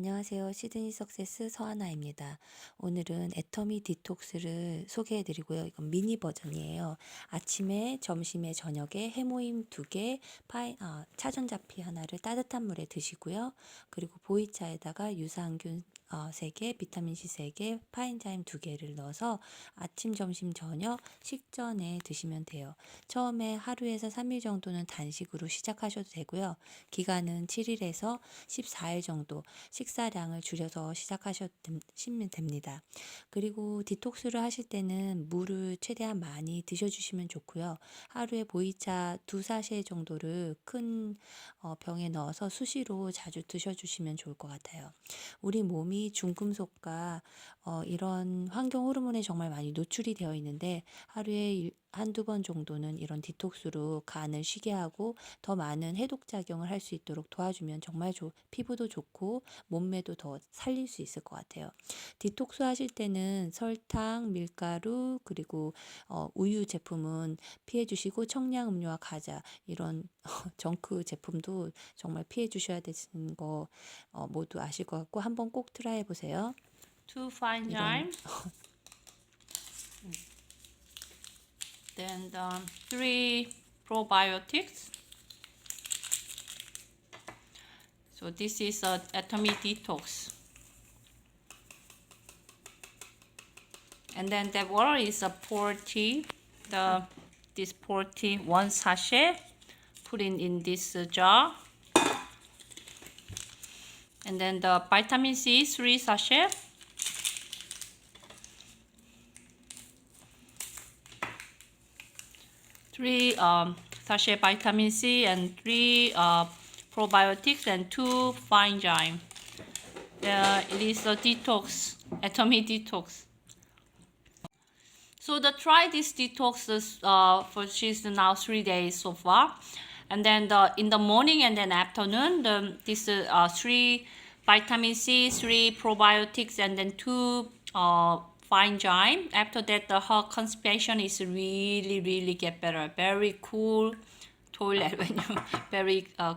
안녕하세요. 시드니 석세스 서하나입니다. 오늘은 애터미 디톡스를 소개해 드리고요. 이건 미니 버전이에요. 아침에, 점심에, 저녁에 해모임 두 개, 파이, 아, 차전자피 하나를 따뜻한 물에 드시고요. 그리고 보이차에다가 유산균 어, 3개, 비타민C 3개, 파인자임 2개를 넣어서 아침, 점심, 저녁 식전에 드시면 돼요. 처음에 하루에서 3일 정도는 단식으로 시작하셔도 되고요. 기간은 7일에서 14일 정도 식 사량을 줄여서 시작하시면 됩니다. 그리고 디톡스를 하실 때는 물을 최대한 많이 드셔주시면 좋고요. 하루에 보이차 두 사쉐 정도를 큰 어, 병에 넣어서 수시로 자주 드셔주시면 좋을 것 같아요. 우리 몸이 중금속과 어, 이런 환경 호르몬에 정말 많이 노출이 되어 있는데 하루에 일- 한두 번 정도는 이런 디톡스로 간을 쉬게 하고 더 많은 해독 작용을 할 수 있도록 도와주면 정말 좋- 피부도 좋고 몸매도 더 살릴 수 있을 것 같아요. 디톡스 하실 때는 설탕, 밀가루 그리고 어, 우유 제품은 피해 주시고 청량 음료와 과자 이런 정크 제품도 정말 피해 주셔야 되는 거 어, 모두 아실 것 같고 한번 꼭 트라이 해 보세요. two fine 이 건- gymes, then um, three probiotics. So this is a atomy detox. And then the water is a forty. The this forty one sachet. Put in in this uh, jar. And then the vitamin C three sachet. Three um, sachet vitamin C and three uh, probiotics and two fine gyme. Uh, it is a detox, atomy detox. So the try this detox is, uh, for she's now three days so far, and then the in the morning and then afternoon the this uh, three vitamin C, three probiotics, and then two uh, fine gyme. After that, the her constipation is really really get better. Very cool toilet when you very uh.